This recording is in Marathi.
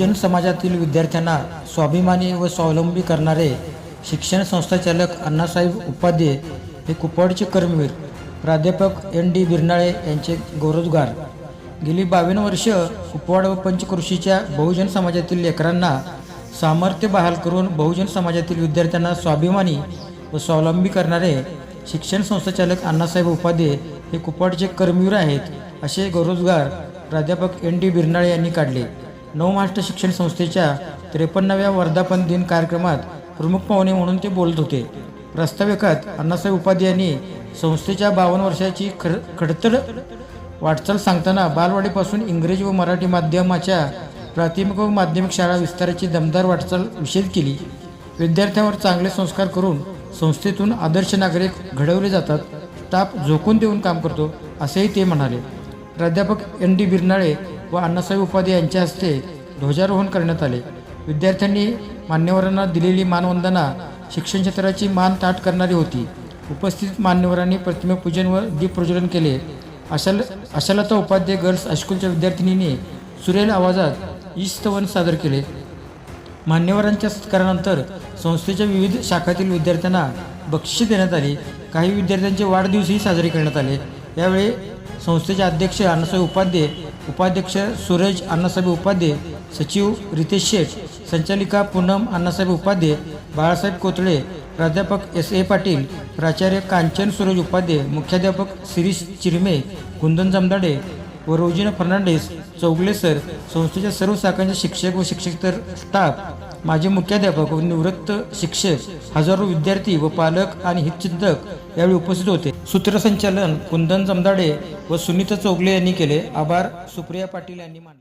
बहुजन समाजातील विद्यार्थ्यांना स्वाभिमानी व स्वावलंबी करणारे शिक्षण संस्थाचालक अण्णासाहेब उपाध्ये हे कुपवाडचे कर्मवीर प्राध्यापक एन डी बिरनाळे यांचे गौरवगार गेली बावन्न वर्ष कुपवाड व पंचकृषीच्या बहुजन समाजातील लेकरांना सामर्थ्य बहाल करून बहुजन समाजातील विद्यार्थ्यांना स्वाभिमानी व स्वावलंबी करणारे शिक्षण संस्थाचालक अण्णासाहेब उपाध्ये हे कुपवाडचे कर्मवीर आहेत असे गौरवगार प्राध्यापक एन डी बिरनाळे यांनी काढले. नवमहाराष्ट्र शिक्षण संस्थेच्या त्रेपन्नाव्या वर्धापन दिन कार्यक्रमात प्रमुख पाहुणे म्हणून ते बोलत होते. प्रस्ताविकात अण्णासाहेब उपाध्ये यांनी संस्थेच्या बावन्न वर्षाची खर खडतर वाटचाल सांगताना बालवाडीपासून इंग्रजी व मराठी माध्यमाच्या प्राथमिक व माध्यमिक शाळा विस्ताराची दमदार वाटचाल विषद केली. विद्यार्थ्यांवर चांगले संस्कार करून संस्थेतून आदर्श नागरिक घडवले जातात. स्टाफ झोकून देऊन काम करतो असेही ते म्हणाले. प्राध्यापक एन डी बिरनाळे व अण्णासाहेब उपाध्ये यांच्या हस्ते ध्वजारोहण करण्यात आले. विद्यार्थ्यांनी मान्यवरांना दिलेली मानवंदना शिक्षण क्षेत्राची मान ताट करणारी होती. उपस्थित मान्यवरांनी प्रतिमेपूजन व दीप प्रज्वलन केले. अशाल अशालता उपाध्ये गर्ल्स हायस्कूलच्या विद्यार्थिनीने सुरेल आवाजात ईस्तवन सादर केले. मान्यवरांच्या सत्कारानंतर संस्थेच्या विविध शाखातील विद्यार्थ्यांना बक्षिसे देण्यात आली. काही विद्यार्थ्यांचे वाढदिवसही साजरे करण्यात आले. यावेळी संस्थेचे अध्यक्ष अण्णासाहेब उपाध्ये उपाध्यक्ष सूरज अण्णासाहेब उपाध्ये सचिव रितेश शेठ संचालिका पूनम अण्णासाहेब उपाध्ये बाळासाहेब कोतळे प्राध्यापक एस ए पाटील प्राचार्य कांचन सूरज उपाध्ये मुख्याध्यापक शिरीष चिरमे कुंदन जमदाडे व रोजिना फर्नांडिस चौगले सर संस्थेच्या सर्व शाखांचे शिक्षक व शिक्षकेतर स्टाफ माजी मुख्याध्यापक व निवृत्त शिक्षक हजारो विद्यार्थी व पालक आणि हितचिंतक यावेळी उपस्थित होते. सूत्रसंचालन कुंदन जमदाडे व सुनीता चौगले यांनी केले. आभार. सुप्रिया पाटील यांनी मानले.